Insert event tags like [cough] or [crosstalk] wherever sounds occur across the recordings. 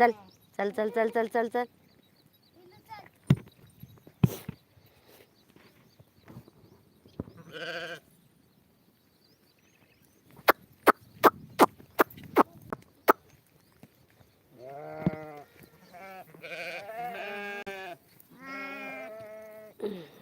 चल चल चल चल चल चल चल ठेवा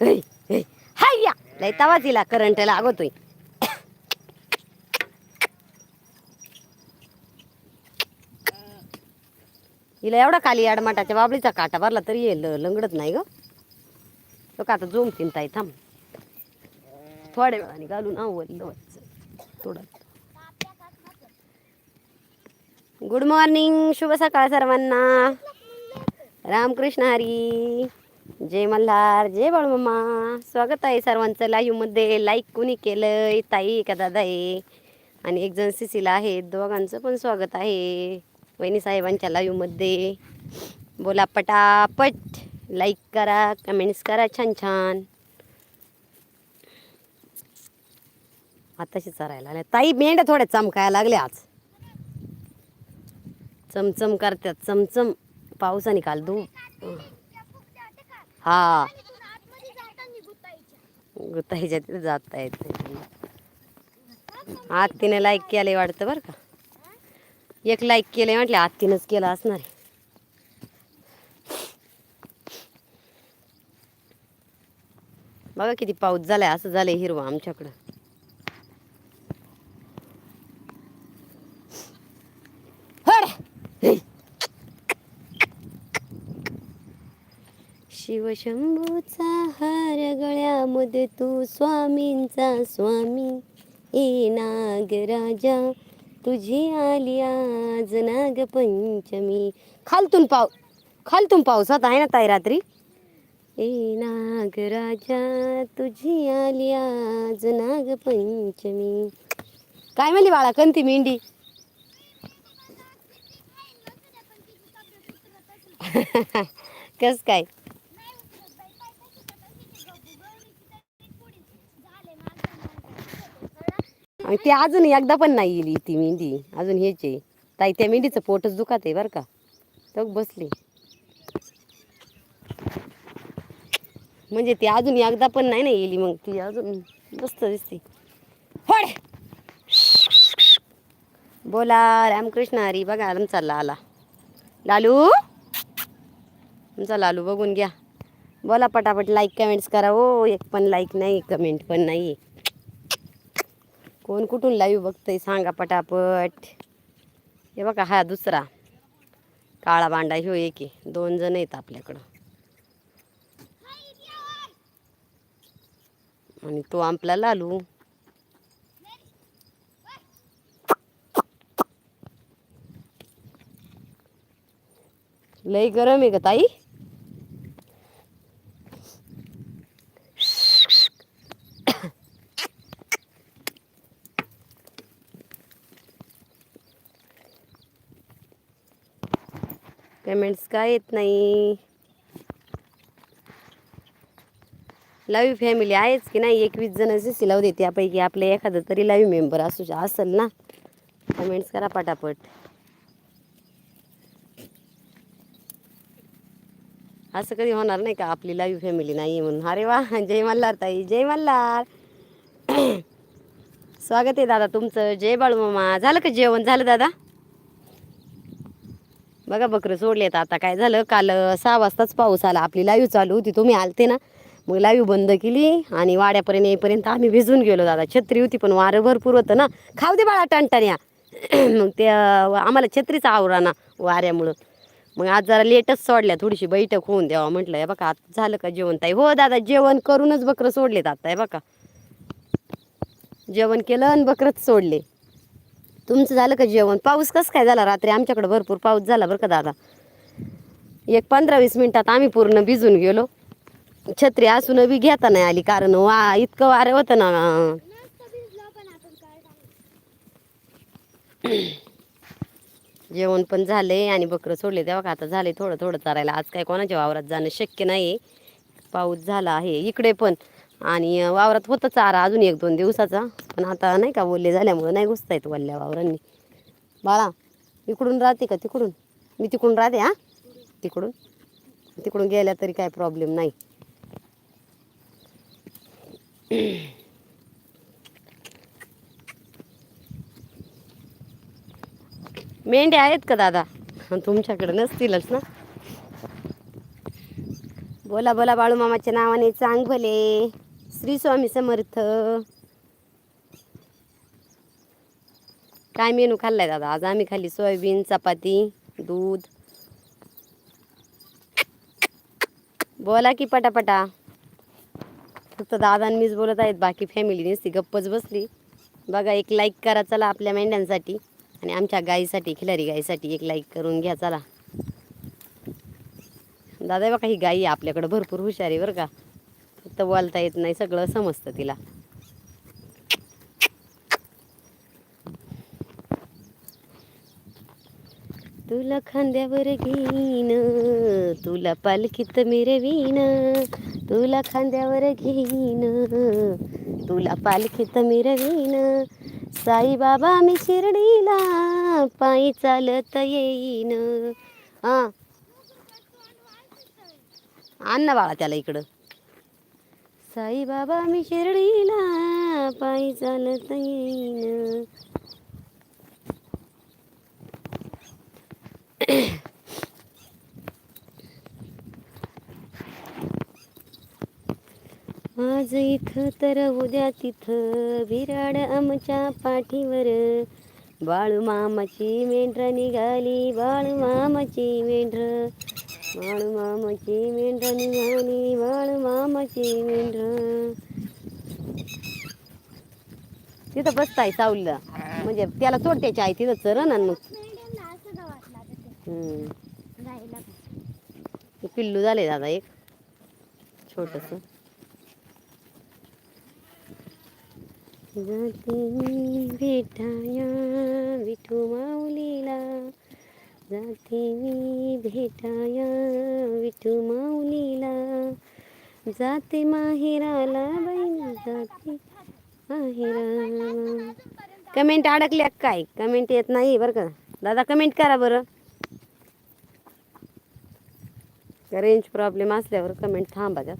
हाय या लय तवा तिला करंट लागतोय. हिला एवढा खाली आडमाटाच्या बाबळीचा काटा भरला तरी हे लंगडत नाही ग. तो का आता झोम तिनताय थांब. थोड्या वेळाने घालून आवडलं थोडं. गुड मॉर्निंग शुभ सकाळ सर्वांना. रामकृष्ण हरी. जय मल्हार जय बाळूमामा. स्वागत आहे सर्वांचं लाईव्हमध्ये लाईक कोणी केलंय? ताई का दादा आहे आणि एक जण सिसीला आहे दोघांचं पण स्वागत आहे. वहिनी साहेबांच्या लाईव्हमध्ये बोला पटापट. लाईक करा कमेंट्स करा छान छान. आताशी चरायला आल्या ताई मेंढ्या थोड्या चमकायला लागल्या आज. चमचम करतात. चमचम. पावसाने काल धूप. हा. गुताईच्या तिथे जाता येते आत्तीने लाईक केलंय वाटतं बरं का? एक लाईक केलंय म्हटलं आत्तीनंच केलं असणार बघा किती पाऊस झालाय असं झालंय हिरवा आमच्याकडं हड! हे! शिवशंभूचा हार गळ्यामध्ये तू स्वामींचा स्वामी. ए नागराजा तुझी आली आज नागपंचमी. खालतून पाव खालतून पावसात आहे ना ताई रात्री? ए नागराजा तुझी आली आज नागपंचमी. काय म्हणली बाळा कंती मेंढी? [laughs] कस काय? आणि ती अजून एकदा पण नाही गेली ती मेंढी अजून हेच आहे. ताई त्या मेंढीचं पोटच दुखात आहे बरं का. तो बसली. म्हणजे ती अजून एकदा पण नाही ना येली मग. ती अजून मस्त दिसते. होड! बोला रामकृष्ण हरी बघा आमचा लाला. लालू? आमचा लालू बघून घ्या. बोला पटापट लाईक कमेंट्स करा. ओ एक पण लाईक नाही कमेंट पण नाही कोण कुठून लाईव्ह बघतंय? सांगा पटापट. हे बघा हा दुसरा. काळा बांडा ह्यो एक दोन जण आहेत आपल्याकडं. आणि तो आपला लालू. लई गरम आहे का ताई. पेमेंट्स काय येत नाही? लाईव्ह फॅमिली आहेच की नाही? एकवीस जण सी लावू देते त्यापैकी आपले एखादं तरी लाईव्ह मेंबर असू असेल ना? कमेंट्स करा पटापट. असं कधी होणार नाही का? आपली लाईव्ह फॅमिली नाही म्हणून. अरे वा जय मल्हार ताई जय मल्हार. [coughs] स्वागत आहे दादा तुमचं. जय बाळू मामा झालं का जेवण? झालं दादा? बघा बकरं सोडलेत आता. काय झालं? काल सहा वाजताच पाऊस आला. आपली लाईव्ह चालू होती. तुम्ही आलते ना? मग लाईव्ह बंद केली आणि वाड्यापर्यंत येईपर्यंत आम्ही भिजून गेलो दादा. छत्री होती पण वारं भरपूर होतं ना. खाऊ दे बाळा टणटण्या [clears throat] मग ते आम्हाला छत्रीचा आवरा ना वाऱ्यामुळं. मग आज जरा लेटच सोडल्या. थोडीशी बैठक होऊन द्यावा म्हटलं. हे बघा आता झालं का जेवण ताई? हो दादा जेवण करूनच बकरं सोडलेत आता. हे बघा. जेवण केलं आणि बकरंच सोडले. तुमचं झालं का जेवण? पाऊस कसं काय झाला रात्री? आमच्याकडे भरपूर पाऊस झाला बरं का दादा. एक पंधरा वीस मिनिटात आम्ही पूर्ण भिजून गेलो. छत्री असून बी घेता नाही आली कारण वा इतकं वारं होतं ना. जेवण पण झाले आणि बकरं सोडले. तेव्हा का आता झाले थोडं थोडं चारायला. आज काय कोणाच्या वावरात जाणं शक्य नाही पाऊस झाला आहे. इकडे पण आणि वावरात होतं चारा अजून एक दोन दिवसाचा. पण आता नाही का ओले झाल्यामुळं नाही घुसता येत वल्ल्या वावरांनी. बाळा इकडून राहते का तिकडून? मी तिकडून राहते हा? तिकडून? तिकडून गेल्या तरी काय प्रॉब्लेम नाही. मेंढ्या आहेत का दादा? तुमच्याकडे नसतीलच ना? बोला बोला बाळू मामाच्या नावाने चांग भले श्री स्वामी समर्थ. काय मेनू खाल्लाय दादा? आज आम्ही खाली सोयाबीन चपाती दूध. बोला की पटापटा. फक्त दादा मीच बोलत आहेत बाकी फॅमिली नसती गप्पच बसली. बघा एक लाईक करा चला आपल्या मेंढ्यांसाठी. आणि आमच्या गाईसाठी खिलारी गाईसाठी एक लाईक करून घ्या चला. दादा बघा ही गाई आहे आपल्याकडं भरपूर हुशार आहे बरं का. फक्त बोलता येत नाही सगळं समजतं तिला. तुला खांद्यावर घेईन तुला पालखीत मिरवीन तुला खांद्यावर घेईन तुला पालखीत मिरवीन. साईबाबा मी शिर्डीला पायी चालत येईन. हा. आण ना बाळा त्याला इकडं. साईबाबा मी शिर्डीला पायी चालत येईन आज इथं तर उद्या तिथं बिराड आमच्या पाठीवर. बाळू मामाची मेंढ्र निघाली बाळू मामाची मेंढ्र. बाळू मामाची मेंढर निघाली बाळू मामाची मेंढर तिथं बसताय सावलीला. म्हणजे त्याला चोट्याची आहे तिथं चरण आणि मग पिल्लू झाले दादा एक. छोटस. जाते भेटाया विठू माऊलीला. जाते मी भेटाया विठू माऊलीला. जाते माहेराला बाई जाते माहेराला. कमेंट अडकल्या काय? कमेंट येत नाही बरं का? दादा कमेंट करा बरं. रेंज प्रॉब्लेम असल्यावर कमेंट थांबा त्यात.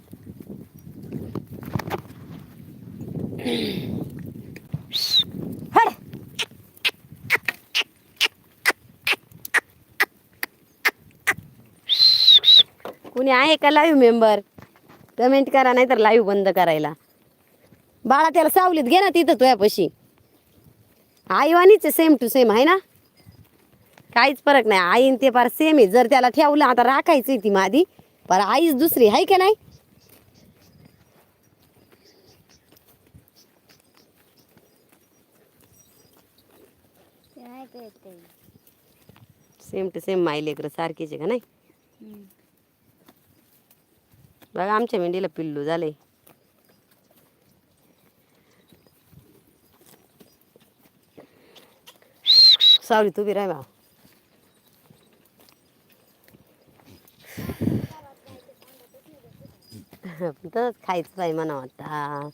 कुणी आहे का लाईव्ह मेंबर कमेंट करा नाही तर लाईव्ह बंद करायला. बाळा त्याला सावलीत घे ना तिथं तुझ्यापाशी. आईवानीच सेम टू सेम आहे ना? काहीच फरक नाही. आईन ते फार सेम आहे. जर त्याला ठेवलं आता राखायची ती मादी. पर आईच दुसरी आहे का नाही? सेम टू सेम माई लेकरं सारखीच आहे का नाही? बघा आमच्या मेंढीला पिल्लू झालंय. सावली तू बी राह बा. तसंच खायचं पाहिजे म्हणा आता.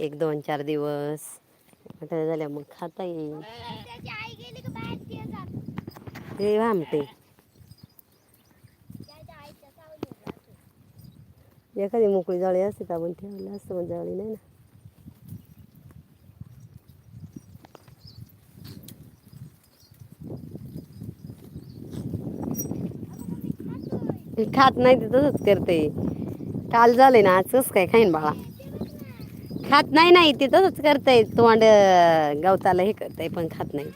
एक दोन चार दिवस. झाल्या मग खाता येईल. ते भामटे एखादी मोकळी जाळी असते तर आपण ठेवलं असतं पण जाळी नाही ना. खात नाही ते तसंच करते. काल झालंय ना आज कसं काय खाईन बाळा. खात नाही नाही ते तसंच करतंय तोंड गवताला हे करतंय पण खात नाही.